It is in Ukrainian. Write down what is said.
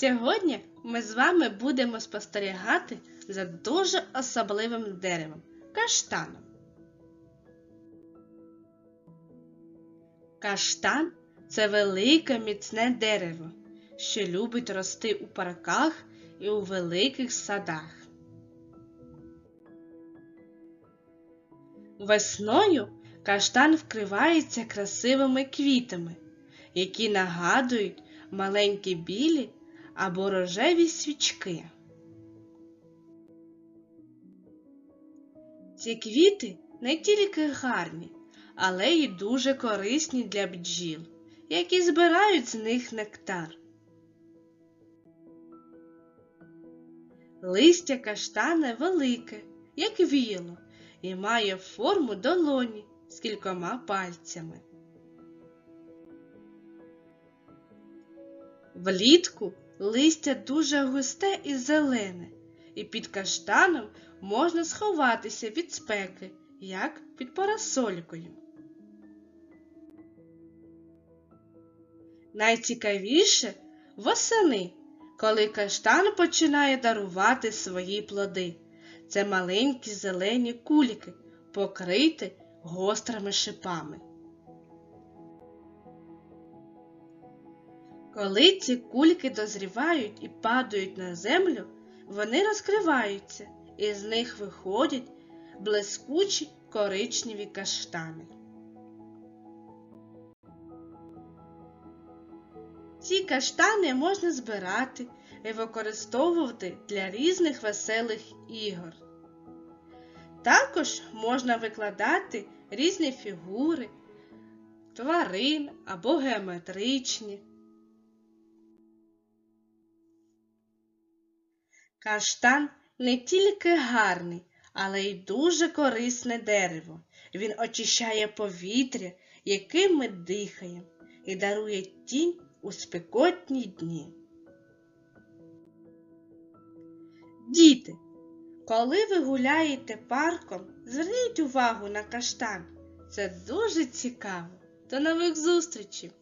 Сьогодні ми з вами будемо спостерігати за дуже особливим деревом каштаном. Каштан це велике міцне дерево, що любить рости у парках і у великих садах. Весною каштан вкривається красивими квітами, які нагадують маленькі білі або рожеві свічки. Ці квіти не тільки гарні, але й дуже корисні для бджіл, які збирають з них нектар. Листя каштана велике, як віяло, і має форму долоні з кількома пальцями. Влітку листя дуже густе і зелене, і під каштаном можна сховатися від спеки, як під парасолькою. Найцікавіше восени, коли каштан починає дарувати свої плоди. Це маленькі зелені кульки, покриті гострими шипами. Коли ці кульки дозрівають і падають на землю, вони розкриваються, і з них виходять блискучі коричневі каштани. Ці каштани можна збирати і використовувати для різних веселих ігор. Також можна викладати різні фігури, тварин або геометричні. Каштан не тільки гарний, але й дуже корисне дерево. Він очищає повітря, яким ми дихаємо, і дарує тінь у спекотні дні. Діти, коли ви гуляєте парком, зверніть увагу на каштан. Це дуже цікаво. До нових зустрічей!